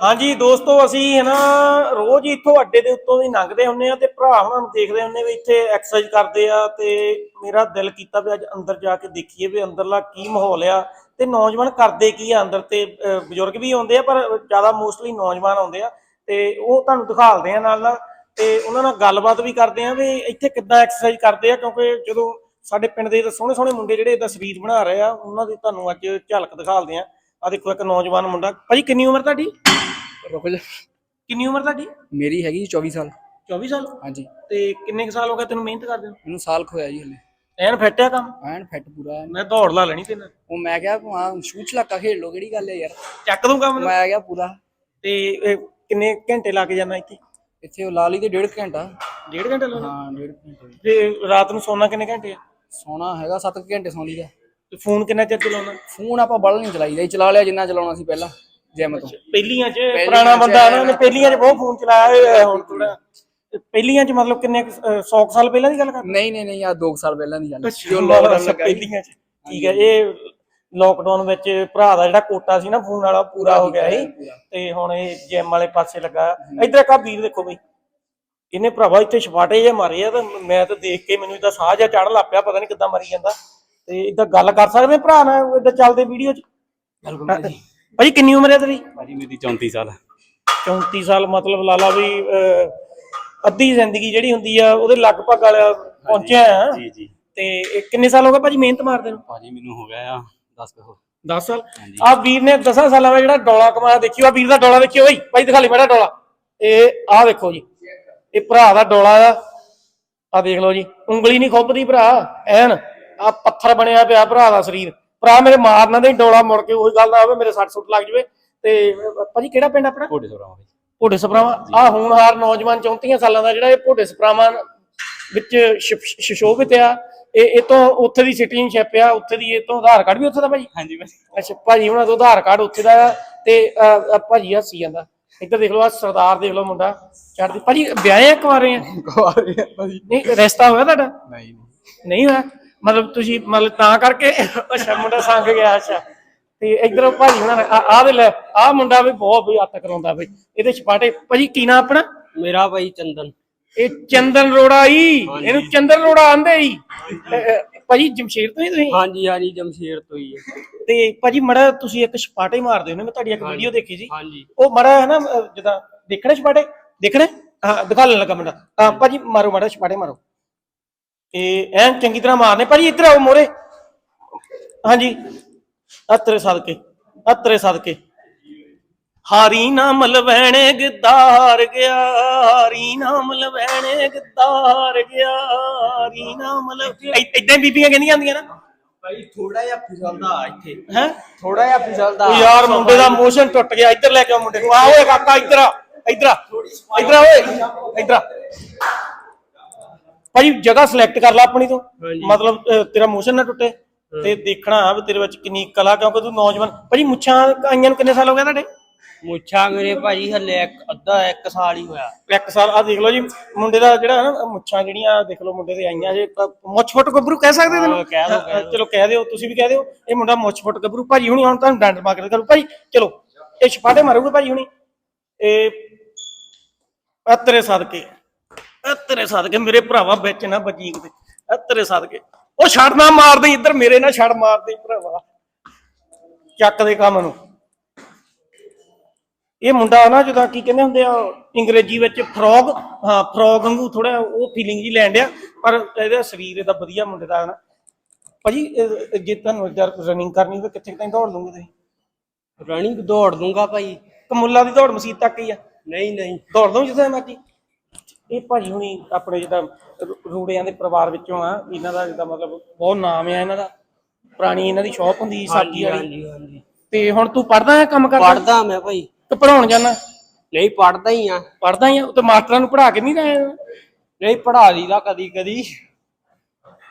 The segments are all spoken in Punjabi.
ਹਾਂਜੀ, ਦੋਸਤੋ, ਅਸੀਂ ਹੈ ਨਾ ਰੋਜ਼ ਹੀ ਇੱਥੋਂ ਅੱਡੇ ਦੇ ਉੱਤੋਂ ਦੀ ਲੰਘਦੇ ਹੁੰਨੇ ਆ ਤੇ ਭਰਾ ਹੁਣਾਂ ਨੂੰ ਦੇਖਦੇ ਹੁੰਨੇ ਵੀ ਇੱਥੇ ਐਕਸਰਸਾਈਜ਼ ਕਰਦੇ ਆ ਤੇ ਮੇਰਾ ਦਿਲ ਕੀਤਾ ਵੀ ਅੱਜ ਅੰਦਰ ਜਾ ਕੇ ਦੇਖੀਏ ਵੀ ਅੰਦਰਲਾ ਕੀ ਮਾਹੌਲ ਆ ਤੇ ਨੌਜਵਾਨ ਕਰਦੇ ਕੀ ਆ ਅੰਦਰ ਤੇ ਬਜ਼ੁਰਗ ਵੀ ਆਉਂਦੇ ਆ ਪਰ ਜ਼ਿਆਦਾ ਮੋਸਟਲੀ ਨੌਜਵਾਨ ਆਉਂਦੇ ਆ ਤੇ ਉਹ ਤੁਹਾਨੂੰ ਦਿਖਾਲਦੇ ਆ ਨਾਲ ਨਾਲ ਤੇ ਉਹਨਾਂ ਨਾਲ ਗੱਲਬਾਤ ਵੀ ਕਰਦੇ ਆ ਵੀ ਇੱਥੇ ਕਿੱਦਾਂ ਐਕਸਰਸਾਈਜ਼ ਕਰਦੇ ਆ ਕਿਉਂਕਿ ਜਦੋਂ ਸਾਡੇ ਪਿੰਡ ਦੇ ਤਾਂ ਸੋਹਣੇ ਸੋਹਣੇ ਮੁੰਡੇ ਜਿਹੜੇ ਇਹਦਾ ਸਰੀਰ ਬਣਾ ਰਹੇ ਆ, ਉਹਨਾਂ ਦੀ ਤੁਹਾਨੂੰ ਅੱਜ ਝਲਕ ਦਿਖਾਲਦੇ ਆ। ਆ ਦੇਖੋ ਇੱਕ ਨੌਜਵਾਨ ਮੁੰਡਾ। ਭਾਜੀ, ਕਿੰਨੀ ਉਮਰ ਤੁਹਾਡੀ? ਰੁਕ ਜਾ। ਕਿੰਨੀ ਉਮਰ ਤੁਹਾਡੀ? ਮੇਰੀ ਹੈਗੀ 24 ਸਾਲ। 24 ਸਾਲ? ਹਾਂਜੀ। ਤੇ ਕਿੰਨੇ ਕੁ ਸਾਲ ਹੋ ਗਏ ਤੈਨੂੰ ਮਿਹਨਤ ਕਰਦੇ ਨੂੰ? ਮੈਨੂੰ ਸਾਲ ਕੁ ਹੋਇਆ ਜੀ ਹਲੇ। ਐਨ ਫਿੱਟ ਆ ਕੰਮ? ਐਨ ਫਿੱਟ ਪੂਰਾ। ਐਨ। ਮੈਂ ਦੌੜ ਲਾ ਲੈਣੀ ਤੈਨੂੰ। ਉਹ ਮੈਂ ਕਿਹਾ ਹਾਂ ਸ਼ੂ ਚਲਾਕਾ ਖੇਡ ਲੋ ਕਿਹੜੀ ਗੱਲ ਹੈ ਯਾਰ? ਚੱਕ ਦੂੰ ਕੰਮ ਮੈਂ ਆ ਗਿਆ ਪੂਰਾ। ਤੇ ਇਹ ਕਿੰਨੇ ਘੰਟੇ ਲਾ ਕੇ ਜਾਣਾ ਇੱਥੇ? ਇੱਥੇ ਉਹ ਲਾ ਲਈ ਤੇ ਡੇਢ ਕੁ ਘੰਟਾ। ਡੇਢ ਘੰਟੇ ਲਾ ਹਾਂ ਡੇਢ ਕੁ ਘੰਟੇ। ਤੇ ਰਾਤ ਨੂੰ ਸੌਣਾ ਕਿੰਨੇ ਘੰਟੇ ਆ? ਸੋਣਾ ਹੈਗਾ 7 ਘੰਟੇ ਸੌਂ ਲਈਦਾ ਤੇ ਫੋਨ ਕਿੰਨਾ ਚਿਰ ਚਲਾਉਣਾ? ਫੋਨ ਆਪਾਂ ਬਲ ਨਹੀਂ ਚਲਾਈਦਾ ਜੀ ਚਲਾ ਲਿਆ ਜਿੰਨਾ ਚਲਾਉਣਾ ਸੀ ਪਹਿਲਾਂ। ਜਿਮ ਤੋਂ ਪਹਿਲੀਆਂ 'ਚ ਪੁਰਾਣਾ ਬੰਦਾ ਨਾ ਉਹਨੇ ਪਹਿਲੀਆਂ 'ਚ ਬਹੁਤ ਫੋਨ ਚਲਾਇਆ ਹੋਇਆ ਹੁਣ ਥੋੜਾ ਪਹਿਲੀਆਂ 'ਚ ਮਤਲਬ ਕਿੰਨੇ 100 ਸਾਲ ਪਹਿਲਾਂ ਦੀ ਗੱਲ ਕਰ ਨਹੀਂ ਨਹੀਂ ਨਹੀਂ ਆ 2 ਸਾਲ ਪਹਿਲਾਂ ਦੀ ਗੱਲ ਹੈ। ਜੋ ਲੋਕਡਾਊਨ ਲੱਗਾ ਪਹਿਲੀਆਂ 'ਚ। ਠੀਕ ਹੈ ਇਹ ਲੋਕਡਾਊਨ ਵਿੱਚ ਭਰਾ ਦਾ ਜਿਹੜਾ ਕੋਟਾ ਸੀ ਨਾ ਫੋਨ ਵਾਲਾ ਪੂਰਾ ਹੋ ਗਿਆ ਸੀ। ਤੇ ਹੁਣ ਇਹ ਜਿਮ ਵਾਲੇ ਪਾਸੇ ਲੱਗਾ। ਇਧਰ ਇੱਕ ਆ ਵੀਰ ਦੇਖੋ ਬਈ। ਇਹਨੇ ਭਰਾਵਾ ਇੱਥੇ ਛਪਾਟੇ ਜੇ ਮਾਰੇ ਆ ਤਾਂ ਮੈਂ ਤਾਂ ਦੇਖ ਕੇ ਮੈਨੂੰ ਇਦਾਂ ਸਾਹ ਜਿਹਾ ਚੜ੍ਹ ਲੱਗ ਪਿਆ ਪਤਾ ਨਹੀਂ ਕਿੱਦਾਂ ਮਰੀ ਜਾਂਦਾ। ਤੇ ਇਦਾਂ ਗੱਲ ਕਰ ਸਕਦੇ ਭਰਾ ਨਾਲ ਇਦਾਂ ਚੱਲਦੇ ਵੀਡੀਓ 'ਚ? ਭਾਜੀ ਕਿੰਨੀ ਉਮਰ ਹੈ ਤੇਰੀ? ਭਾਜੀ ਮੇਰੀ 34 ਸਾਲ। 34 ਸਾਲ ਮਤਲਬ ਲਾ ਲਾ ਵੀ ਅਹ, ਅੱਧੀ ਜ਼ਿੰਦਗੀ ਜਿਹੜੀ ਹੁੰਦੀ ਆ ਉਹਦੇ ਲਗਭਗ ਵਾਲਾ ਪਹੁੰਚਿਆ ਆ। ਜੀ ਜੀ। ਤੇ ਇਹ ਕਿੰਨੇ ਸਾਲ ਹੋ ਗਏ ਭਾਜੀ ਮਿਹਨਤ ਮਾਰਦੇ ਨੂੰ? ਭਾਜੀ ਮੈਨੂੰ ਹੋ ਗਿਆ ਆ 10 ਕਹੋ 10 ਸਾਲ? ਆ ਵੀਰ ਨੇ 10 ਸਾਲਾਂ ਦਾ ਜਿਹੜਾ ਡੋਲਾ ਕਮਾਇਆ ਦੇਖਿਓ ਆ ਵੀਰ ਦਾ ਡੋਲਾ ਦੇਖਿਓ ਓਏ ਭਾਈ ਦਿਖਾ ਲਈ ਮੇਰਾ ਡੋਲਾ। ਇਹ ਆਹ ਦੇਖੋ ਜੀ। ਇਹ ਭਰਾ ਦਾ ਡੋਲਾ ਆ। ਆ ਦੇਖ ਲਓ ਜੀ। ਉਂਗਲੀ ਨਹੀਂ ਖੁੱਬਦੀ ਭਰਾ ਐਨ। ਆ ਪੱਥਰ ਬਣਿਆ ਪਿਆ ਭਰਾ ਦਾ ਸਰੀਰ। ਭਰਾ ਮੇਰੇ ਮਾਰਨਾ ਦੇ ਡੋਲਾ ਮੁੜ ਕੇ ਉਹੀ ਗੱਲ ਨਾ ਹੋਵੇ ਮੇਰੇ ਸੱਟ ਸੁੱਟ ਲੱਗ ਜਵੇ। ਤੇ ਭਾਜੀ ਕਿਹੜਾ ਪਿੰਡ ਆਪਣਾ? ਕੋਡੇ ਸੋਰਾ ਭਾਈ ਭੋਡੇ ਸਪਰਾਵਾਂ ਆ ਹੋਣਹਾਰ ਨੌਜਵਾਨ 34 ਸਾਲਾਂ ਦਾ ਜਿਹੜਾ ਇਹ ਭੋਡੇ ਸਪਰਾਵਾਂ ਵਿੱਚ ਸ਼ਿਸ਼ੋਭਿਤ ਆ। ਇਹ ਇਹ ਤੋਂ ਉੱਥੇ ਦੀ ਸਿਟੀਜ਼ਨਸ਼ਿਪ ਆ ਉੱਥੇ ਦੀ ਇਹ ਤੋਂ ਆਧਾਰ ਕਾਰਡ ਵੀ ਉੱਥੇ ਦਾ ਭਾਜੀ? ਹਾਂਜੀ ਭਾਜੀ। ਅੱਛਾ ਭਾਜੀ ਉਹਨਾਂ ਦਾ ਆਧਾਰ ਕਾਰਡ ਉੱਥੇ ਦਾ ਤੇ ਭਾਜੀ ਹੱਸੀ ਜਾਂਦਾ। ਇੱਧਰ ਦੇਖ ਲਓ ਆ ਸਰਦਾਰ ਦੇਖ ਲਓ ਮੁੰਡਾ ਚੜ੍ਹਦੀ ਭਾਜੀ ਵਿਆਹੇ ਆ ਕੁਆਰੇ ਆ? ਕੁਆਰੇ ਆ ਭਾਜੀ। ਨਹੀਂ ਰਿਸ਼ਤਾ ਹੋਇਆ ਤੁਹਾਡਾ? ਨਹੀਂ। ਨਹੀਂ ਹੋਇਆ? ਮਤਲਬ ਤੁਸੀਂ ਮਤਲਬ ਤਾਂ ਕਰਕੇ ਅੱਛਾ ਮੁੰਡਾ ਸੰਗ ਗਿਆ ਅੱਛਾ। ਤੇ ਇਧਰ ਭਾਜੀ ਉਹਨਾਂ ਆ ਦੇ ਲੈ ਆ ਮੁੰਡਾ ਵੀ ਬਹੁਤ ਵੀ ਹੱਥ ਕਰਾਉਂਦਾ ਬਈ। ਇਹਦੇ ਛਪਾਟੇ ਭਾਜੀ ਕੀ ਨਾਂ ਆਪਣਾ? ਮੇਰਾ ਭਾਈ ਚੰਦਨ। ਇਹ ਚੰਦਨ ਰੋੜਾ ਹੀ ਇਹਨੂੰ ਚੰਦਨ ਰੋੜਾ ਆਂਦੇ ਹੀ ਭਾਜੀ ਜਮਸ਼ੇਰ ਤੋਂ ਹੀ ਤੁਸੀਂ? ਹਾਂਜੀ ਹਾਂਜੀ ਜਮਸ਼ੇਰ ਤੋਂ ਹੀ ਹੈ। ਤੇ ਭਾਜੀ ਮੜਾ ਤੁਸੀਂ ਇੱਕ ਛਪਾਟੇ ਮਾਰਦੇ ਹੋ ਨੇ ਮੈਂ ਤੁਹਾਡੀ ਇੱਕ ਵੀਡੀਓ ਦੇਖੀ ਸੀ। ਹਾਂਜੀ। ਉਹ ਮੜਾ ਹੈ ਨਾ ਜਿੱਦਾਂ ਦੇਖਣੇ ਛਪਾਟੇ? ਦੇਖਣੇ? ਹਾਂ ਦਿਖਾ ਲੈਣ ਲੱਗਾ ਮੁੰਡਾ। ਭਾਜੀ ਮਾਰੋ ਮੜਾ ਛਪਾਟੇ ਮਾਰੋ। ਇਹ ਐਨ ਚੰਗੀ ਤਰ੍ਹਾਂ ਮਾਰਨੇ ਭਾਜੀ ਇੱਧਰ ਆਓ ਮੋਰੇ। ਹਾਂਜੀ ਅਤਰੇ ਸਦਕੇ ਅਤਰੇ ਸਦਕੇ। ਹਾਰੀ ਨਾਮ ਲਵੈਣੇ ਗਿੱਦਾਰ ਗਿਆ ਹਾਰੀ ਨਾਮ ਲਵੈਣੇ ਗਿੱਦਾਰ ਗਿਆ ਹਾਰੀ ਨਾਮ ਲਵ ਇਦਾਂ ਬੀਬੀਆਂ ਕਹਿੰਦੀਆਂ ਹੁੰਦੀਆਂ ਨਾ। ਭਾਈ ਥੋੜਾ ਜਿਹਾ ਫਿਸਲਦਾ ਇੱਥੇ। ਹੈ? ਥੋੜਾ ਜਿਹਾ ਫਿਸਲਦਾ ਉਹ ਯਾਰ ਮੁੰਡੇ ਦਾ ਮੋਸ਼ਨ ਟੁੱਟ ਗਿਆ ਇੱਧਰ ਲੈ ਕੇ ਆ ਮੁੰਡੇ ਨੂੰ। ਆ ਓਏ ਕਾਕਾ ਇੱਧਰ ਆ ਇੱਧਰ ਆ ਇੱਧਰ ਆ ਓਏ ਇੱਧਰ ਆ। ਭਾਈ ਜਗ੍ਹਾ ਸਿਲੈਕਟ ਕਰ ਲੈ ਆਪਣੀ ਤੋਂ। ਮਤਲਬ ਅਹ, ਤੇਰਾ ਮੋਸ਼ਨ ਨਾ ਟੁੱਟੇ। ਤੇ ਦੇਖਣਾ ਵੀ ਤੇਰੇ ਵਿੱਚ ਕਿੰਨੀ ਕਲਾ ਕਿਉਂਕਿ ਤੂੰ ਨੌਜਵਾਨ। ਭਾਈ ਮੁੱਛਾਂ ਆਈਆਂ ਨੂੰ ਕਿੰਨੇ ਸਾਲ ਹੋ ਗਏ ਤੁਹਾਡੇ? ਮੁੱਛਾਂ ਮੇਰੇ ਭਾਜੀ ਹੱਲੇ ਇੱਕ ਅੱਧਾ ਇੱਕ ਸਾਲ ਹੀ ਹੋਇਆ। ਇੱਕ ਸਾਲ ਆ ਦੇਖ ਲਓ ਜੀ ਮੁੰਡੇ ਦਾ ਜਿਹੜਾ ਨਾ ਮੁੱਛਾਂ ਜਿਹੜੀਆਂ ਦੇਖ ਲਓ ਮੁੰਡੇ ਦੇ ਆਈਆਂ ਜੇ ਮੁੱਛ ਫੁੱਟ ਗੱਭਰੂ ਕਹਿ ਸਕਦੇ ਤੈਨੂੰ? ਕਹਿ ਦਿਓ, ਹਾਂ, ਚਲੋ ਕਹਿ ਦਿਓ ਤੁਸੀਂ ਵੀ ਕਹਿ ਦਿਓ ਇਹ ਮੁੰਡਾ ਮੁੱਛ ਫੁੱਟ ਗੱਭਰੂ। ਭਾਜੀ ਹੁਣੀ ਹੁਣ ਤੁਹਾਨੂੰ ਡੰਡ ਮਾਰ ਕੇ ਕਰੂ ਭਾਈ ਚਲੋ ਇਹ ਛਪਾਟੇ ਮਾਰੂਗੇ ਭਾਜੀ ਹੁਣੀ। ਇਹ ਆ ਤੇਰੇ ਸਦਕੇ। ਆ ਤੇਰੇ ਸਦਕੇ ਮੇਰੇ ਭਰਾਵਾ ਵਿੱਚ ਨਾ ਬੱਜੀ ਕਿਤੇ ਆ ਤੇਰੇ ਸਦਕੇ। ਉਹ ਛੱਡ ਨਾ ਮਾਰਦੇ ਇੱਧਰ ਮੇਰੇ ਨਾਲ ਛੱਡ ਮਾਰਦੇ ਭਰਾਵਾ। ਚੱਕ ਦੇ ਕੰਮ ਨੂੰ। ਇਹ ਮੁੰਡਾ ਨਾ ਜਦੋਂ ਕੀ ਕਹਿੰਦੇ ਹੁੰਦੇ ਆ ਅੰਗਰੇਜ਼ੀ ਵਿੱਚ ਫਰੋਗ ਹਾਂ ਫਰੋਗ ਵਾਂਗੂ ਥੋੜਾ ਉਹ ਫੀਲਿੰਗ ਜੀ ਲੈਣ ਡਿਆ ਪਰ ਇਹਦਾ ਸਰੀਰ ਇਹਦਾ ਵਧੀਆ ਮੁੰਡੇ ਦਾ ਨਾ। ਭਾਜੀ ਜੇ ਤੁਹਾਨੂੰ ਰਨਿੰਗ ਕਰਨੀ ਹੋਵੇ ਕਿੱਥੇ ਤਾਈਂ ਦੌੜ ਲੂਗੇ ਤੁਸੀਂ? ਰਨਿੰਗ ਦੌੜ ਦੂੰਗਾ ਭਾਈ। ਕਮੁੱਲਾ ਦੀ ਦੌੜ ਮਸੀਤ ਤੱਕ ਹੀ ਆ। ਨਹੀਂ ਨਹੀਂ। ਦੌੜ ਦਊਂ ਜਿੱਥੇ ਮਰਜ਼ੀ। ਇਹ ਭਾਜੀ ਹੁਣੀ ਆਪਣੇ ਰੂ- ਰੂੜਿਆਂ ਦੇ ਪਰਿਵਾਰ ਵਿੱਚੋਂ ਆ ਇਹਨਾਂ ਦਾ ਜਿੱਦਾਂ ਮਤਲਬ ਬਹੁਤ ਨਾਮ ਆ ਇਹਨਾਂ ਦਾ। ਪੁਰਾਣੀ ਇਹਨਾਂ ਦੀ ਸ਼ਾਪ ਹੁੰਦੀ ਸੀ ਸਬਜ਼ੀ ਵਾਲੀ। ਹਾਂਜੀ ਤੇ ਹੁਣ ਤੂੰ ਪੜਦਾ ਹੈ ਕੰਮ ਕਰਦਾ? ਪੜਦਾ ਮੈਂ ਭਾਈ। ਤੇ ਪੜਾਉਣ ਜਾਣਾ ਨਹੀਂ ਪੜਦਾ ਹੀ ਆ। ਪੜਦਾ ਹੀ ਆ? ਤੇ ਮਾਸਟਰਾਂ ਨੂੰ ਪੜਾ ਕੇ ਨਹੀਂ ਰਹੇ ਨਹੀਂ ਪੜਾ ਲਈਦਾ ਕਦੀ ਕਦੀ।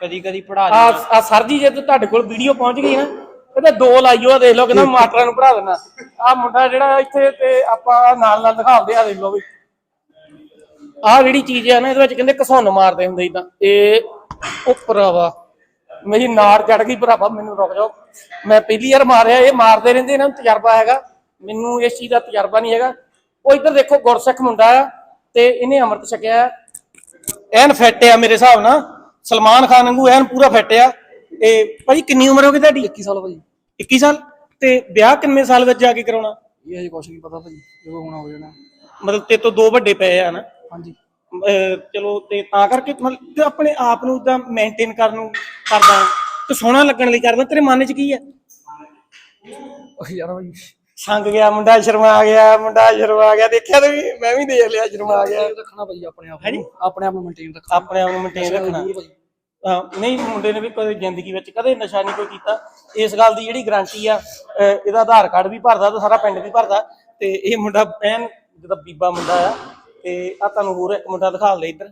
ਕਦੀ ਕਦੀ ਪੜਾ ਆ ਲਈਦਾ। ਆ ਸਰ ਜੀ ਜੇ ਤੁਹਾਡੇ ਕੋਲ ਵੀਡੀਓ ਪਹੁੰਚ ਗਈ ਨਾ ਇਹਦੇ ਦੋ ਲਾਈਓ ਆ ਦੇਖ ਲਓ ਕਹਿੰਦਾ ਮਾਸਟਰਾਂ ਨੂੰ ਪੜਾ ਦੇਣਾ ਆ ਮੁੰਡਾ ਜਿਹੜਾ ਇੱਥੇ ਤੇ ਆਪਾਂ ਨਾਲ ਨਾਲ ਦਿਖਾਉਂਦੇ ਆ ਦੇਖ ਲਓ ਵੀ। ਆ ਜਿਹੜੀ ਚੀਜ਼ ਆ ਨਾ ਇਹਦੇ ਵਿੱਚ ਕਹਿੰਦੇ ਘਸੁੰਨ ਮਾਰਦੇ ਹੁੰਦੇ ਇਦਾਂ ਇਹ ਉੱਪਰਵਾ ਮੇਰੀ ਨਾੜ ਚੜ ਗਈ ਭਰਾਵਾ ਮੈਨੂੰ ਰੁਕ ਜਾਓ। ਮੈਂ ਪਹਿਲੀ ਵਾਰ ਮਾਰਿਆ ਇਹ ਮਾਰਦੇ ਰਹਿੰਦੇ ਇਹਨਾਂ ਨੂੰ ਤਜਰਬਾ ਹੈਗਾ। ਮੈਨੂੰ ਇਸ ਚੀਜ਼ ਦਾ ਤਜਰਬਾ ਨਹੀਂ ਹੈਗਾ। ਉਹ ਇੱਧਰ ਦੇਖੋ ਗੁਰਸਿੱਖ ਮੁੰਡਾ ਆ ਤੇ ਇਹਨੇ ਅੰਮ੍ਰਿਤ ਛਕਿਆ। ਐਨ ਫਿੱਟ ਆ ਮੇਰੇ ਹਿਸਾਬ ਨਾਲ। ਸਲਮਾਨ ਖਾਨ ਵਾਂਗੂ ਐਨ ਪੂਰਾ ਫਿੱਟ ਆ। ਇਹ ਭਾਜੀ ਕਿੰਨੀ ਉਮਰ ਹੋ ਗਈ ਤੁਹਾਡੀ? 21 ਸਾਲ ਭਾਜੀ 21 ਸਾਲ? ਤੇ ਵਿਆਹ ਕਿੰਨੇ ਸਾਲ ਵਿੱਚ ਜਾ ਕੇ ਕਰਾਉਣਾ? ਇਹ ਹਜੇ ਕੁਛ ਨਹੀਂ ਪਤਾ ਭਾਜੀ ਜਦੋਂ ਹੋਣਾ ਹੋ ਜਾਣਾ। ਮਤਲਬ ਤੇ ਤੋਂ ਦੋ ਵੱਡੇ ਪਏ ਆ ਨਾ। ਹਾਂਜੀ। ਅਹ ਚਲੋ ਤੇ ਤਾਂ ਕਰਕੇ ਮਤਲਬ ਆਪਣੇ ਆਪ ਨੂੰ ਇਦਾਂ ਮੇਨਟੇਨ ਕਰਨ ਨੂੰ ਕਰਦਾ। ਤੇ ਸੋਹਣਾ ਲੱਗਣ ਲਈ ਕਰਦਾ। ਤੇਰੇ ਮਨ 'ਚ ਕੀ ਹੈ? ਉਹ ਯਾਰ ਭਾਜੀ ਸੰਗ ਗਿਆ ਮੁੰਡਾ ਸ਼ਰਮਾ ਗਿਆ ਮੁੰਡਾ ਸ਼ਰਮਾ ਗਿਆ। ਦੇਖਿਆ ਤੇ ਵੀ ਮੈਂ ਵੀ ਦੇਖ ਲਿਆ ਸ਼ਰਮਾ ਗਿਆ। ਰੱਖਣਾ ਭਾਜੀ ਆਪਣੇ ਆਪ ਨੂੰ। ਆਪਣੇ ਆਪ ਨੂੰ ਮੇਨਟੇਨ ਰੱਖਣਾ। ਆਪਣੇ ਆਪ ਨੂੰ ਮੇਨਟੇਨ ਰੱਖਣਾ। ਜ਼ਰੂਰ ਨਹੀਂ ਮੁੰਡੇ ਨੇ ਵੀ ਕਦੇ ਜ਼ਿੰਦਗੀ ਵਿੱਚ ਕਦੇ ਨਸ਼ਾ ਨਹੀਂ ਕੋਈ ਕੀਤਾ। ਇਸ ਗੱਲ ਦੀ ਜਿਹੜੀ ਗਾਰੰਟੀ ਆ ਅਹ ਇਹਦਾ ਆਧਾਰ ਕਾਰਡ ਵੀ ਭਰਦਾ ਤੇ ਸਾਰਾ ਪਿੰਡ ਵੀ ਭਰਦਾ। ਤੇ ਇਹ ਮੁੰਡਾ ਐਨ ਜਿਹਦਾ ਬੀਬਾ ਮੁੰਡਾ ਆ ਤੇ ਆ ਤੁਹਾਨੂੰ ਹੋਰ ਇੱਕ ਮੁੰਡਾ ਦਿਖਾ ਲੈ ਇੱਧਰ।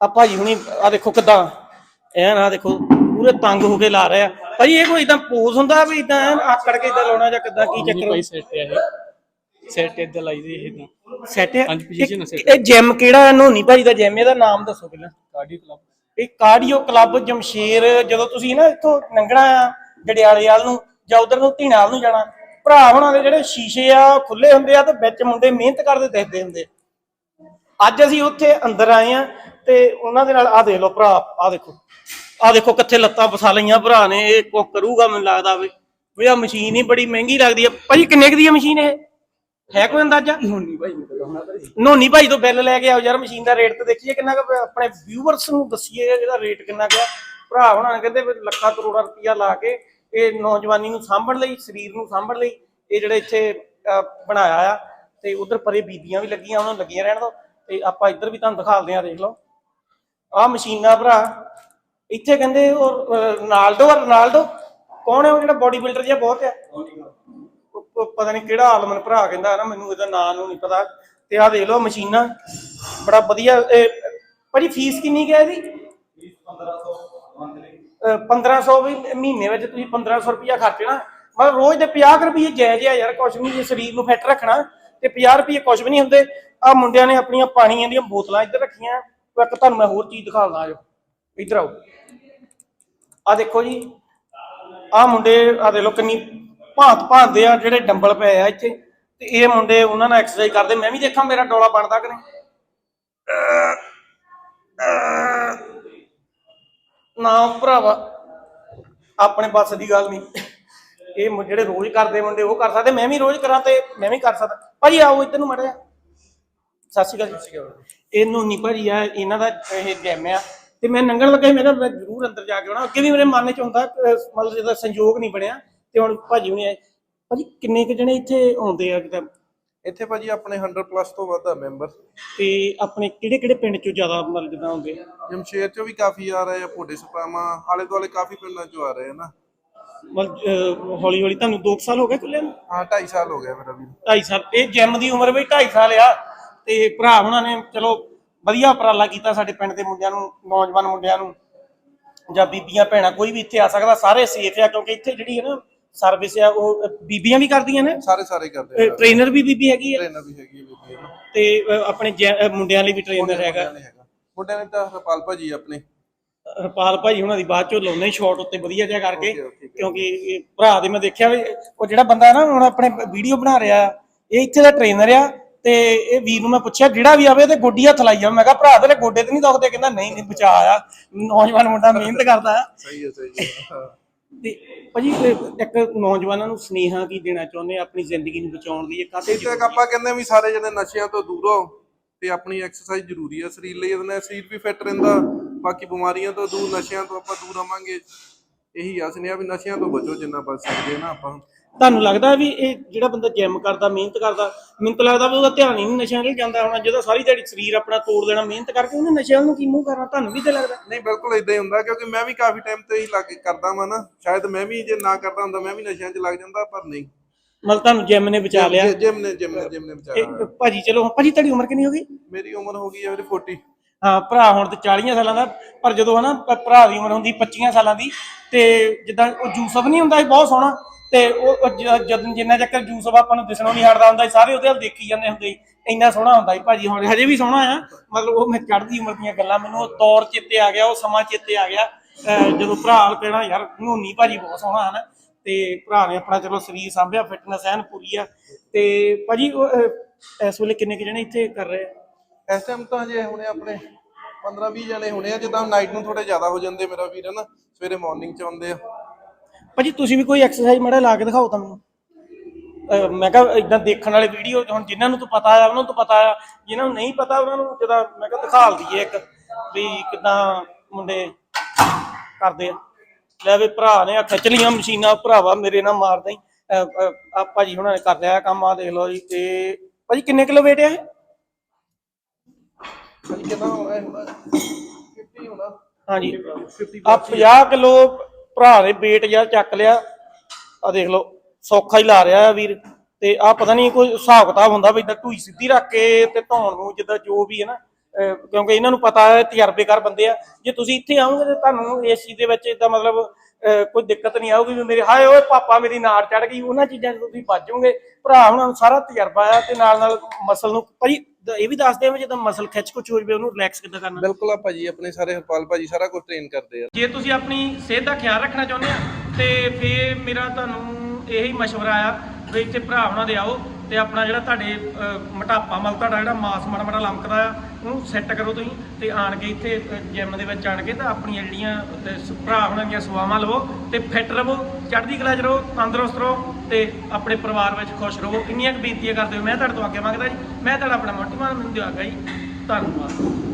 ਆ ਭਾਜੀ ਹੁਣੀ ਆ ਦੇਖੋ ਕਿਦਾਂ। ਐਨ ਆ ਦੇਖੋ ਪੂਰੇ ਤੰਗ ਹੋ ਕੇ ਲਾ ਰਹੇ। ਆ ਭਾਜੀ ਇਹ ਕੋਈ ਇਦਾਂ ਪੋਜ਼ ਹੁੰਦਾ ਵੀ ਇਦਾਂ ਐਨ ਆਕੜ ਕੇ ਇਦਾਂ ਲਾਉਣਾ ਜਾਂ ਕਿਦਾਂ ਕੀ ਚੱਕਰ ਭਾਈ ਸੈੱਟ ਹੈ ਇਹ। ਸੈੱਟ ਇੱਧਰ ਲਾਈ ਦੀ ਇਹ ਤਾਂ। ਸੈਟ ਹੈ। ਇਹ ਜਿਮ ਕਿਹੜਾ ਹੈ ਨੋਨੀ ਭਾਜੀ ਦਾ ਜਿਮ ਇਹਦਾ ਨਾਮ ਦੱਸੋ ਪਹਿਲਾਂ। ਕਾਰਡੀਓ ਕਲੱਬ ਇਹ ਕਾਰਡੀਓ ਕਲੱਬ ਜਮਸ਼ੇਰ ਜਦੋਂ ਤੁਸੀਂ ਨਾ ਇੱਥੋਂ ਲੰਘਣਾ ਆ ਜੜਿਆਲੇ ਵਾਲ ਨੂੰ ਜਾਂ ਉਧਰ ਨੂੰ ਧੀਣਾਲ ਨੂੰ ਜਾਣਾ ਭਰਾ ਹੁਣਾਂ ਦੇ ਜਿਹੜੇ ਸ਼ੀਸ਼ੇ ਆ ਖੁੱਲੇ ਹੁੰਦੇ ਆ ਤੇ ਵਿੱਚ ਮੁੰਡੇ ਮਿਹਨਤ ਕਰਦੇ ਦਿਖਦੇ ਹੁੰਦੇ ਅੱਜ ਅਸੀਂ ਉੱਥੇ ਅੰਦਰ ਆਏ ਆ ਤੇ ਉਹਨਾਂ ਦੇ ਨਾਲ ਆ ਦੇਖ ਲਓ ਭਰਾ ਆ ਦੇਖੋ। ਆ ਦੇਖੋ ਕਿੱਥੇ ਲੱਤਾਂ ਫਸਾ ਲਈਆਂ ਭਰਾ ਨੇ ਇਹ ਕੋ ਕਰੂਗਾ ਮੈਨੂੰ ਲੱਗਦਾ ਵੀ। ਵੀ ਆ ਮਸ਼ੀਨ ਹੀ ਬੜੀ ਮਹਿੰਗੀ ਲੱਗਦੀ ਆ। ਭਾਜੀ ਕਿੰਨੇ ਕੁ ਦੀ ਆ ਮਸ਼ੀਨ ਇਹ? ਹੈ ਕੋਈ ਅੰਦਾਜ਼ਾ? ਨਹੀਂ ਭਾਈ ਨੋਨੀ ਭਾਈ ਤੋਂ ਬਿੱਲ ਲੈ ਕੇ ਆਓ ਯਾਰ ਮਸ਼ੀਨ ਦਾ ਰੇਟ ਤੇ ਦੇਖੀਏ ਕਿੰਨਾ ਕੁ। ਆਪਣੇ ਵਿਊਵਰਸ ਨੂੰ ਦੱਸੀਏ ਇਹਦਾ ਰੇਟ ਕਿੰਨਾ ਕੁ ਭਰਾ ਹੁਣਾਂ ਨੇ ਕਹਿੰਦੇ ਲੱਖਾਂ ਕਰੋੜਾਂ ਰੁਪਈਆ ਲਾ ਕੇ ਇਹ ਨੌਜਵਾਨੀ ਨੂੰ ਸਾਂਭਣ ਲਈ ਸਰੀਰ ਨੂੰ ਸਾਂਭਣ ਲਈ ਇਹ ਜਿਹੜੇ ਇੱਥੇ ਬਣਾਇਆ ਆ। ਤੇ ਉਧਰ ਪਰੇ ਬੀਬੀਆਂ ਵੀ ਲੱਗੀਆਂ ਉਹਨਾਂ ਨੂੰ ਲੱਗੀਆਂ ਰਹਿਣ ਦੋ ਤੇ ਆਪਾਂ ਇੱਧਰ ਵੀ ਤੁਹਾਨੂੰ ਦਿਖਾਲਦੇ ਆ ਦੇਖ ਲਓ। ਆਹ ਮਸ਼ੀਨਾਂ ਭਰਾ, ਇੱਥੇ ਕਹਿੰਦੇ ਉਹ ਰੋਨਾਲਡੋ ਆ, ਰੋਨਾਲਡੋ। ਕੌਣ ਹੈ ਉਹ ਜਿਹੜਾ ਬੋਡੀ ਬਿਲਡਰ ਜਿਹਾ ਬਹੁਤ ਆ ਪਤਾ ਨਹੀਂ ਕਿਹੜਾ ਆਲਮਨ ਭਰਾ ਕਹਿੰਦਾ ਨਾ, ਮੈਨੂੰ ਇਹਦਾ ਨਾਂ ਨੂੰ ਨਹੀਂ ਪਤਾ। ਤੇ ਆਹ ਦੇਖ ਲਓ ਮਸ਼ੀਨਾਂ, ਬੜਾ ਵਧੀਆ, ਇਹ, ਭਾਜੀ ਫੀਸ ਕਿੰਨੀ ਗਿਆ ਇਹਦੀ? 1500 ਵੀ, ਮਹੀਨੇ ਵਿੱਚ ਤੁਸੀਂ 1500 ਰੁਪਇਆ ਖਰਚਣਾ। ਮਤਲਬ ਰੋਜ਼ ਦੇ 50 ਰੁਪਏ ਜਾਇਜ਼ ਆ ਯਾਰ, ਕੁਛ ਨਹੀਂ ਜੇ ਸਰੀਰ ਨੂੰ ਫਿੱਟ ਰੱਖਣਾ। ਤੇ 50 ਰੁਪਏ ਕੁਛ ਵੀ ਨਹੀਂ ਹੁੰਦੇ। ਆ ਮੁੰਡਿਆਂ ਨੇ ਆਪਣੀਆਂ ਪਾਣੀਆਂ ਦੀਆਂ ਬੋਤਲਾਂ ਇੱਧਰ ਰੱਖੀਆਂ। ਉਹ ਇੱਕ ਤੁਹਾਨੂੰ ਮੈਂ ਹੋਰ ਚੀਜ਼ ਦਿਖਾਉਂਦਾ ਆਜੋ ਇੱਧਰ ਆਓ। ਆ ਦੇਖੋ ਜੀ। ਆ ਮੁੰਡੇ ਆ ਦੇ ਲੋ ਕਿੰਨੀ ਭਾਂਤ ਭਾਂਤ ਦੇ ਆ, ਜਿਹੜੇ ਡੰਬਲ ਪਏ ਆ ਇੱਥੇ। ਤੇ ਇਹ ਮੁੰਡੇ ਉਹਨਾਂ ਨਾਲ ਐਕਸਰਸਾਈਜ਼ ਕਰਦੇ। ਮੈਂ ਵੀ ਦੇਖਾਂ ਮੇਰਾ ਡੋਲਾ ਬਣਦਾ ਕਿ ਨਹੀਂ? ਨਾ ਭਰਾਵਾ, ਆਪਣੇ ਬੱਸ ਦੀ ਗੱਲ ਨਹੀਂ। ਇਹ ਜਿਹੜੇ ਰੋਜ਼ ਕਰਦੇ ਮੁੰਡੇ, ਉਹ ਕਰ ਸਕਦੇ। ਮੈਂ ਵੀ ਰੋਜ਼ ਕਰਾਂ ਤੇ ਮੈਂ ਵੀ ਕਰ ਸਕਦਾ। ਭਾਜੀ ਆਓ ਇੱਧਰ ਨੂੰ ਮੜਿਆ ਸਤਿ ਸ਼੍ਰੀ ਅਕਾਲ ਜੀ। ਇਹਨੂੰ ਨਹੀਂ ਭਾਜੀ ਆ ਇਹਨਾਂ ਦਾ ਇਹ ਜਿਮ ਆ। ਤੇ ਮੈਂ ਨੰਗਣ ਲੱਗਾ ਸੀ, ਮੈਂ ਕਿਹਾ ਮੈਂ ਜ਼ਰੂਰ ਅੰਦਰ ਜਾ ਕੇ ਆਉਣਾ। ਅੱਗੇ ਵੀ ਮੇਰੇ ਮਨ 'ਚ ਹੁੰਦਾ ਮਤਲਬ ਜਿਹਦਾ ਸੰਯੋਗ ਨਹੀਂ ਬਣਿਆ। ਤੇ ਹੁਣ ਭਾਜੀ ਹੁਣੇ ਆਏ। ਭਾਜੀ ਕਿੰਨੇ ਕੁ ਜਣੇ ਇੱਥੇ ਆਉਂਦੇ ਆ ਕਿਤੇ? ਇੱਥੇ ਭਾਜੀ ਆਪਣੇ 100 ਪਲੱਸ ਤੋਂ ਵੱਧ ਆ ਮੈਂਬਰ ਤੇ ਆਪਣੇ ਕਿਹੜੇ ਕਿਹੜੇ ਪਿੰਡ 'ਚੋਂ ਜ਼ਿਆਦਾ ਮਤਲਬ ਜਿੱਦਾਂ ਆਉਂਦੇ ਆ? ਜਮਸ਼ੇਰ ਚੋਂ ਵੀ ਕਾਫੀ ਆ ਰਹੇ ਆ ਭੋਡੇ ਸਪਾਮਾ ਆਲੇ ਦੁਆਲੇ ਕਾਫੀ ਪਿੰਡਾਂ ਚੋਂ ਆ ਰਹੇ ਆ ਨਾ। ਹੌਲੀ ਹੌਲੀ ਤੁਹਾਨੂੰ 2 ਸਾਲ ਹੋ ਗਏ ਖੁੱਲੇ ਨੂੰ? ਹਾਂ 2.5 ਸਾਲ ਹੋ ਗਿਆ ਮੇਰਾ ਵੀ 2.5 ਸਾਲ। ਇਹ ਜਿਮ ਦੀ ਉਮਰ ਵੀ 2.5 ਸਾਲ ਆ। ਤੇ ਭਰਾ ਹੁਣਾਂ ਨੇ ਚਲੋ ਵਧੀਆ ਉਪਰਾਲਾ ਕੀਤਾ ਸਾਡੇ ਪਿੰਡ ਦੇ ਮੁੰਡਿਆਂ ਨੂੰ ਨੌਜਵਾਨ ਮੁੰਡਿਆਂ ਨੂੰ ਜਾਂ ਬੀਬੀਆਂ ਭੈਣਾਂ ਕੋਈ ਵੀ ਇੱਥੇ ਆ ਸਕਦਾ ਸਾਰੇ ਸੇਫ ਆ ਕਿਉਂਕਿ ਇੱਥੇ ਜਿਹੜੀ ਹੈ ਨਾ ਸਰਵਿਸ ਆ ਉਹ ਬੀਬੀਆਂ ਵੀ ਕਰਦੀਆਂ ਨੇ। ਸਾਰੇ ਸਾਰੇ ਕਰਦੇ ਆ। ਟ੍ਰੇਨਰ ਵੀ ਬੀਬੀ ਹੈਗੀ ਆ। ਟ੍ਰੇਨਰ ਵੀ ਹੈਗੀ ਬੀਬੀ ਨਾ ਤੇ ਆਪਣੇ ਮੁੰਡਿਆਂ ਲਈ ਵੀ ਟ੍ਰੇਨਰ ਹੈਗਾ। ਮੁੰਡਿਆਂ ਨੇ ਤਾਂ ਹਰਪਾਲ ਭਾਜੀ ਆਪਣੇ। ਰਪਾਲ ਭਾਈ ਹੁਣਾਂ ਦੀ ਬਾਅਦ ਚੋਂ ਲਾਉਣੇ ਸ਼ਾਟ ਉੱਤੇ ਵਧੀਆ ਜਿਹਾ ਕਰਕੇ ਕਿਉਂਕਿ ਭਰਾ ਦੇ ਮੈਂ ਦੇਖਿਆ ਵੀ ਉਹ ਜਿਹੜਾ ਬੰਦਾ ਨਾ ਹੁਣ ਆਪਣੇ ਵੀਡੀਓ ਬਣਾ ਰਿਹਾ ਇਹ ਇੱਥੇ ਦਾ ਟ੍ਰੇਨਰ ਆ ਤੇ ਇਹ ਵੀਰ ਨੂੰ ਮੈਂ ਪੁੱਛਿਆ ਜਿਹੜਾ ਵੀ ਆਵੇ ਤੇ ਗੋਡੀ ਹੱਥ ਲਾਈ ਜਾ ਮੈਂ ਕਿਹਾ ਭਰਾ ਤੇਰੇ ਗੋਡੇ ਤੇ ਨਹੀਂ ਦੁਖਦੇ? ਕਹਿੰਦਾ ਨਹੀਂ ਨਹੀਂ ਬਚਾ ਆ। ਨੌਜਵਾਨ ਮੁੰਡਾ ਮਿਹਨਤ ਕਰਦਾ ਆ। ਸਹੀ ਹੈ ਸਹੀ ਹੈ। ਤੇ ਭਾਜੀ ਇੱਕ ਨੌਜਵਾਨਾਂ ਨੂੰ ਸੁਨੇਹਾ ਕੀ ਦੇਣਾ ਚਾਹੁੰਦੇ ਆ ਆਪਣੀ ਜ਼ਿੰਦਗੀ ਨੂੰ ਬਚਾਉਣ ਲਈ? ਇੱਥੇ ਤੱਕ ਆਪਾਂ ਕਹਿੰਦੇ ਵੀ ਸਾਰੇ ਜਣੇ ਨਸ਼ਿਆਂ ਤੋਂ ਦੂਰ ਹੋ ਤੇ ਆਪਣੀ ਐਕਸਰਸਾਈਜ਼ ਜ਼ਰੂਰੀ ਹੈ ਸਰੀਰ ਲਈ ਇਹਦੇ ਨਾਲ ਸਰੀਰ ਵੀ ਫਿੱਟ ਰਹਿੰਦਾ। ਬਾਕੀ ਬਿਮਾਰੀਆਂ ਤੋਂ ਦੂਰ ਨਸ਼ਿਆਂ ਤੋਂ ਆਪਾਂ ਦੂਰ ਰਵਾਂਗੇ। ਇਹੀ ਆ ਸੁਨੇਹਾ ਵੀ ਨਸ਼ਿਆਂ ਤੋਂ ਬਚੋ ਜਿੰਨਾ ਬਚ ਸਕਦੇ ਨਾ ਆਪਾਂ। ਤੁਹਾਨੂੰ ਲੱਗਦਾ ਵੀ ਇਹ ਜਿਹੜਾ ਬੰਦਾ ਜਿਮ ਕਰਦਾ ਮਿਹਨਤ ਕਰਦਾ ਮੈਨੂੰ ਤਾਂ ਲੱਗਦਾ ਵੀ ਉਹਦਾ ਧਿਆਨ ਹੀ ਨਹੀਂ ਨਸ਼ਿਆਂ ਵੱਲ ਜਾਂਦਾ ਹੋਣਾ ਜਦੋਂ ਸਾਰੀ ਦਿਹਾੜੀ ਸਰੀਰ ਆਪਣਾ ਤੋੜ ਦੇਣਾ ਮਿਹਨਤ ਕਰਕੇ ਉਹਨੇ ਨਸ਼ਿਆਂ ਨੂੰ ਕੀ ਮੂੰਹ ਕਰਨਾ ਤੁਹਾਨੂੰ ਵੀ ਤੇ ਲੱਗਦਾ। ਨਹੀਂ ਬਿਲਕੁਲ ਇਦਾਂ ਹੀ ਹੁੰਦਾ ਕਿਉਂਕਿ ਮੈਂ ਵੀ ਕਾਫੀ ਟਾਈਮ ਤੋਂ ਹੀ ਲੱਗ ਕਰਦਾ ਵਾਂ ਨਾ। ਸ਼ਾਇਦ ਮੈਂ ਵੀ ਜੇ ਨਾ ਕਰਦਾ ਹੁੰਦਾ ਮੈਂ ਵੀ ਨਸ਼ਿਆਂ 'ਚ ਲੱਗ ਜਾਂਦਾ ਪਰ ਨਹੀਂ। ਮਤਲਬ ਤੁਹਾਨੂੰ ਜਿਮ ਨੇ ਬਚਾ ਲਿਆ। ਜਿਮ ਨੇ ਜਿਮ ਨੇ ਜਿਮ ਨੇ ਇਹ ਵਿਚਾਰਾ ਭਾਜੀ ਚਲੋ ਭਾਜੀ ਤੁਹਾਡੀ ਉਮਰ ਕਿੰਨੀ ਹੋ ਗਈ? ਮੇਰੀ ਉਮਰ ਹੋ ਗਈ ਹੈ ਵੀਰੇ 40 ਹਾਂ ਭਰਾ ਹੁਣ ਤੇ 40 ਸਾਲਾਂ ਦਾ ਪਰ ਜਦੋਂ ਹਨਾ ਭ- ਭਰਾ ਦੀ ਉਮਰ ਹੁੰਦੀ 25 ਸਾਲਾਂ ਦੀ ਤੇ ਜਿੱਦਾਂ ਉਹ ਯੂਸਫ ਨਹੀਂ ਹੁੰਦਾ ਸੀ ਬਹੁਤ ਸੋਹਣਾ ਤੇ ਉਹ ਉਹ ਜ- ਜਦੋਂ ਜਿੰਨਾ ਚੱਕਰ ਯੂਸਫ ਆਪਾਂ ਨੂੰ ਦਿਸਣੋਂ ਨਹੀਂ ਹਟਦਾ ਹੁੰਦਾ ਸੀ ਸਾਰੇ ਉਹਦੇ ਵੱਲ ਦੇਖੀ ਜਾਂਦੇ ਹੁੰਦੇ ਸੀ ਇੰਨਾ ਸੋਹਣਾ ਹੁੰਦਾ ਸੀ ਭਾਜੀ ਹੁਣ ਹਜੇ ਵੀ ਸੋਹਣਾ ਆ ਮਤਲਬ ਉਹ ਮੈਂ ਚੜ੍ਹਦੀ ਉਮਰ ਦੀਆਂ ਗੱਲਾਂ ਮੈਨੂੰ ਉਹ ਤੌਰ ਚੇਤੇ ਆ ਗਿਆ ਉਹ ਸਮਾਂ ਚੇਤੇ ਆ ਗਿਆ ਅਹ ਜਦੋਂ ਭਰਾ ਕਹਿਣਾ ਯਾਰ ਨੋਨੀ ਭਾਜੀ ਬਹੁਤ ਸੋਹਣਾ ਹਨ ਤੇ ਭਰਾ ਨੇ ਆਪਣਾ ਚਲੋ ਸਰੀਰ ਸਾਂਭਿਆ ਫਿਟਨੈਸ ਐਨ ਪੂਰੀ ਆ ਤੇ ਭਾਜੀ ਉਹ, ਅਹ, ਇਸ ਵੇਲੇ ਕਿੰਨੇ ਕੁ ਜਣੇ ਇੱਥੇ ਕਰ ਰਹੇ ਆ? ਇਸ ਟਾਈਮ ਤਾਂ ਹਜੇ ਹੁਣੇ ਆਪਣੇ 15 20 ਜਣੇ ਹੋਣੇ ਆ, ਜਿੱਦਾਂ ਨਾਈਟ ਨੂੰ ਥੋੜੇ ਜ਼ਿਆਦਾ ਹੋ ਜਾਂਦੇ ਮੇਰਾ ਵੀਰ ਨਾ ਸਵੇਰੇ ਮਾਰਨਿੰਗ ਚ ਆਉਂਦੇ ਆ। ਭਾਜੀ, ਤੁਸੀਂ ਵੀ ਕੋਈ ਐਕਸਰਸਾਈਜ਼ ਮੜਾ ਲਾ ਕੇ ਦਿਖਾਓ ਤਾਂ ਮੈਨੂੰ ਅਹ, ਮੈਂ ਕਿਹਾ ਇਦਾਂ ਦੇਖਣ ਵਾਲੇ ਵੀਡੀਓ ਹੁਣ ਜਿਨ੍ਹਾਂ ਨੂੰ ਤਾਂ ਪਤਾ ਆ, ਉਹਨਾਂ ਨੂੰ ਤਾਂ ਪਤਾ ਆ। ਜਿਨ੍ਹਾਂ ਨੂੰ ਨਹੀਂ ਪਤਾ, ਉਹਨਾਂ ਨੂੰ ਜਦਾ ਮੈਂ ਕਿਹਾ ਦਿਖਾ ਦਈਏ ਇੱਕ ਵੀ ਕਿਦਾਂ ਮੁੰਡੇ ਕਰਦੇ ਆ। ਲੈ ਵੀ ਭਰਾ ਨੇ ਆ ਮਸ਼ੀਨਾਂ, ਭਰਾਵਾ ਮੇਰੇ ਨਾਲ ਮਾਰਦਾ ਹੀ ਆ ਭਾਜੀ ਹੁਣਾਂ ਨੇ ਕਰ ਲਿਆ ਕੰਮ ਆ ਦੇਖ ਲਓ ਜੀ, ਤੇ ਭਾਜੀ ਕਿੰਨੇ ਕਿਲੋ weight ਆ ਇਹ? ਕਿੰਨਾ ਹੋਣਾ ਇਹ ਹੁਣ 50 ਹੋਣਾ। ਹਾਂਜੀ। 50 ਆ 50 ਕਿਲੋ ਭਰਾ ਨੇ weight ਯਾਰ ਚੱਕ ਲਿਆ। ਆ ਦੇਖ ਲਓ ਸੌਖਾ ਹੀ ਲਾ ਰਿਹਾ ਆ ਵੀਰ। ਤੇ ਆ ਪਤਾ ਨਹੀਂ ਕੋਈ ਹਿਸਾਬ ਕਿਤਾਬ ਹੁੰਦਾ ਵੀ ਇਦਾਂ ਢੂਈ ਸਿੱਧੀ ਰੱਖ ਕੇ ਤੇ ਧੌਣ ਨੂੰ ਜਿੱਦਾਂ ਜੋ ਵੀ ਹੈ ਨਾ ਅਹ ਕਿਉਂਕਿ ਇਹਨਾਂ ਨੂੰ ਪਤਾ ਹੈ ਤਜਰਬੇਕਾਰ ਬੰਦੇ ਆ। ਜੇ ਤੁਸੀਂ ਇੱਥੇ ਆਓਗੇ ਤੇ ਤੁਹਾਨੂੰ ਇਸ ਚੀਜ਼ ਦੇ ਵਿੱਚ ਇਦਾਂ ਮਤਲਬ ਅਹ ਕੋਈ ਦਿੱਕਤ ਨਹੀਂ ਆਊਗੀ ਵੀ ਮੇਰੇ ਹਾਏ ਓਏ ਪਾਪਾ ਮੇਰੀ ਨਾੜ ਚੜ ਗਈ। ਉਹਨਾਂ ਚੀਜ਼ਾਂ 'ਚ ਤੁਸੀਂ ਜਾਓਗੇ। ਭਰਾ ਹੁਣਾਂ ਨੂੰ ਸਾਰਾ ਤਜਰਬਾ ਆ ਤੇ ਨਾਲ ਨਾਲ ਮਸਲ ਨੂੰ ਭਾਈ ਇਹ ਵੀ ਦੱਸਦੇ ਆ ਵੀ ਜਦੋਂ ਮਸਲ ਖਿੱਚ ਕੁਚ ਹੋ ਜਵੇ ਉਹਨੂੰ ਰਿਲੈਕਸ ਕਿੱਦਾਂ ਕਰਨਾ? ਬਿਲਕੁਲ ਆ ਭਾਜੀ ਆਪਣੇ ਸਾਰੇ ਹਰਪਾਲ ਭਾਜੀ ਸਾਰਾ ਕੁਝ ਟ੍ਰੇਨ ਕਰਦੇ ਆ। ਜੇ ਤੁਸੀਂ ਆਪਣੀ ਸਿਹਤ ਦਾ ਖਿਆਲ ਰੱਖਣਾ ਚਾਹੁੰਦੇ ਆ ਤੇ ਫੇਰ ਮੇਰਾ ਤੁਹਾਨੂੰ ਇਹੀ ਮਸ਼ਵਰਾ ਆ ਵੀ ਇੱਥੇ ਭਰਾ ਉਹਨਾਂ ਦੇ ਆਓ। ਤੇ ਆਪਣਾ ਜਿਹੜਾ ਤੁਹਾਡੇ ਮੋਟਾਪਾ ਮਲ ਤੁਹਾਡਾ ਜਿਹੜਾ ਮਾਸ ਮਾੜਾ ਮਾੜਾ ਲਮਕਦਾ ਆ, ਉਹਨੂੰ ਸੈੱਟ ਕਰੋ ਤੁਸੀਂ ਤੇ ਆਣ ਕੇ ਇੱਥੇ ਜਿਮ ਦੇ ਵਿੱਚ ਆਣ ਕੇ ਤਾਂ ਆਪਣੀਆਂ ਜਿਹੜੀਆਂ, ਤੇ ਭਰਾ ਉਹਨਾਂ ਦੀਆਂ ਸਵਾਵਾਂ ਲਵੋ ਤੇ ਫਿੱਟ ਰਹੋ, ਚੜ੍ਹਦੀ ਕਲਾ 'ਚ ਰਹੋ, ਤੰਦਰੁਸਤ ਰਹੋ ਤੇ ਆਪਣੇ ਪਰਿਵਾਰ ਵਿੱਚ ਖੁਸ਼ ਰਹੋ। ਇੰਨੀਆਂ ਕੁ ਬੇਨਤੀਆਂ ਕਰਦੇ ਹੋ ਮੈਂ ਤੁਹਾਡੇ ਤੋਂ ਅੱਗੇ ਮੰਗਦਾ ਜੀ। ਮੈਂ ਤੁਹਾਡਾ ਆਪਣਾ ਮੋਟੀਮਾਨ ਮੈਨੂੰ ਦਿਓ ਜੀ। ਧੰਨਵਾਦ।